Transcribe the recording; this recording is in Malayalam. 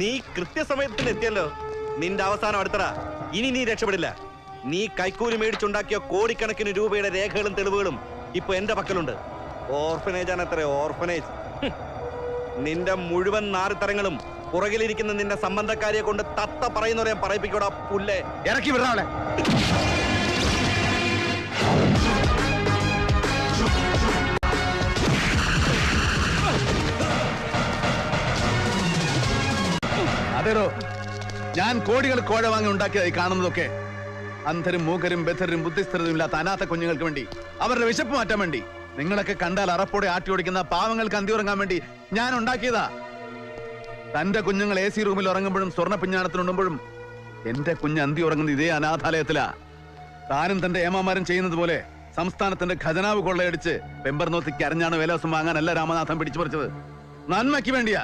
നീ കൃത്യസമയത്തിന് എത്തിയല്ലോ നിന്റെ അവസാനം അടുത്തറ ഇനി നീ രക്ഷപ്പെടില്ല. നീ കൈക്കൂലി മേടിച്ചുണ്ടാക്കിയ കോടിക്കണക്കിന് രൂപയുടെ രേഖകളും തെളിവുകളും ഇപ്പൊ എന്റെ പക്കലുണ്ട്. ഓർഫനേജ് ആണ് ഓർഫനേജ്. നിന്റെ മുഴുവൻ നാറിത്തരങ്ങളും പുറകിലിരിക്കുന്ന നിന്റെ സംബന്ധക്കാരിയെ കൊണ്ട് തത്ത പറയുന്നവരെ പറയിപ്പിക്കൂടാ പുല്ലേ. ഇറക്കി വിടണ അതേടോ ഞാൻ കോടികൾ കോഴ വാങ്ങി ഉണ്ടാക്കിയതായി കാണുന്നതൊക്കെ അന്ധരും മൂകരും ബദ്ധരും ബുദ്ധിസ്ഥിരതയും ഇല്ലാത്ത അനാഥ കുഞ്ഞുങ്ങൾക്ക് വേണ്ടി അവരുടെ വിശപ്പ് മാറ്റാൻ വേണ്ടി. നിങ്ങളൊക്കെ കണ്ടാൽ അറപ്പോടെ ആട്ടി ഓടിക്കുന്ന പാവങ്ങൾക്ക് അന്തി ഉറങ്ങാൻ വേണ്ടി ഞാൻ ഉണ്ടാക്കിയതാ. തന്റെ കുഞ്ഞുങ്ങൾ എ സി റൂമിൽ ഉറങ്ങുമ്പോഴും സ്വർണ പിഞ്ഞാണത്തിനുണ്ടുമ്പോഴും എന്റെ കുഞ്ഞ് അന്തി ഉറങ്ങുന്നത് ഇതേ അനാഥാലയത്തിലാ. താനും തന്റെ ഏമാമാരും ചെയ്യുന്നത് പോലെ സംസ്ഥാനത്തിന്റെ ഖജനാവ് കൊള്ളയടിച്ച് പെമ്പർ നോത്തിക്ക് അരഞ്ഞാണ് വാങ്ങാൻ വാങ്ങാനല്ല രാമനാഥൻ പിടിച്ചു പറിച്ചത് നന്മയ്ക്ക് വേണ്ടിയാ.